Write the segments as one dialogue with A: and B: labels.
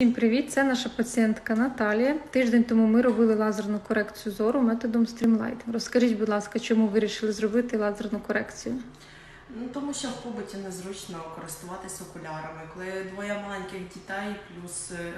A: Всім привіт! Це наша пацієнтка Наталія. Тиждень тому ми робили лазерну корекцію зору методом Streamlight. Розкажіть, будь ласка, чому ви вирішили зробити лазерну корекцію?
B: Ну тому що в побуті незручно користуватися окулярами. Коли двоє маленьких дітей, плюс е,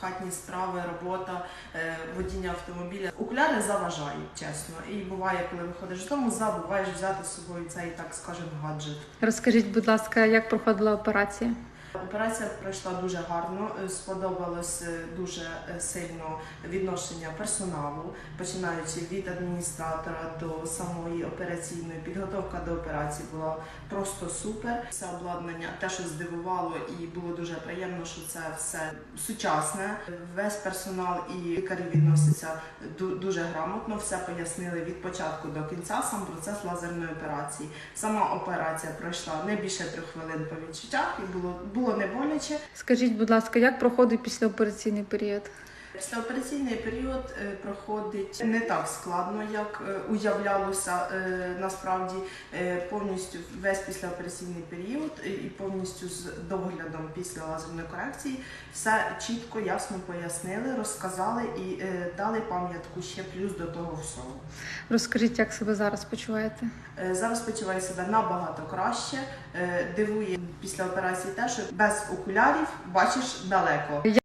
B: хатні справи, робота, е, водіння автомобіля. Окуляри заважають, чесно. І буває, коли виходиш з дому, забуваєш взяти з собою цей, так скажемо, гаджет.
A: Розкажіть, будь ласка, як проходила операція?
B: Операція пройшла дуже гарно. е, Сподобалось е, дуже е, сильно відношення персоналу, починаючи від адміністратора до самої операційної підготовка до операції була просто супер. Все обладнання те, що здивувало, і було дуже приємно, що це все сучасне. Весь персонал і лікарі відносяться дуже грамотно. Все пояснили від початку до кінця. Сам процес лазерної операції. Сама операція пройшла не більше трьох хвилин по відчуттях, і було було не боляче.
A: Скажіть, будь ласка, як проходить післяопераційний період?
B: Післяопераційний період е, проходить не так складно, як е, уявлялося е, насправді повністю весь післяопераційний період і повністю з доглядом після лазерної корекції все чітко, ясно пояснили, розказали і дали пам'ятку ще плюс до того всього.
A: Розкажіть, як себе зараз почуваєте?
B: Зараз почуваю себе набагато краще. Дивує після операції те, що без окулярів бачиш далеко.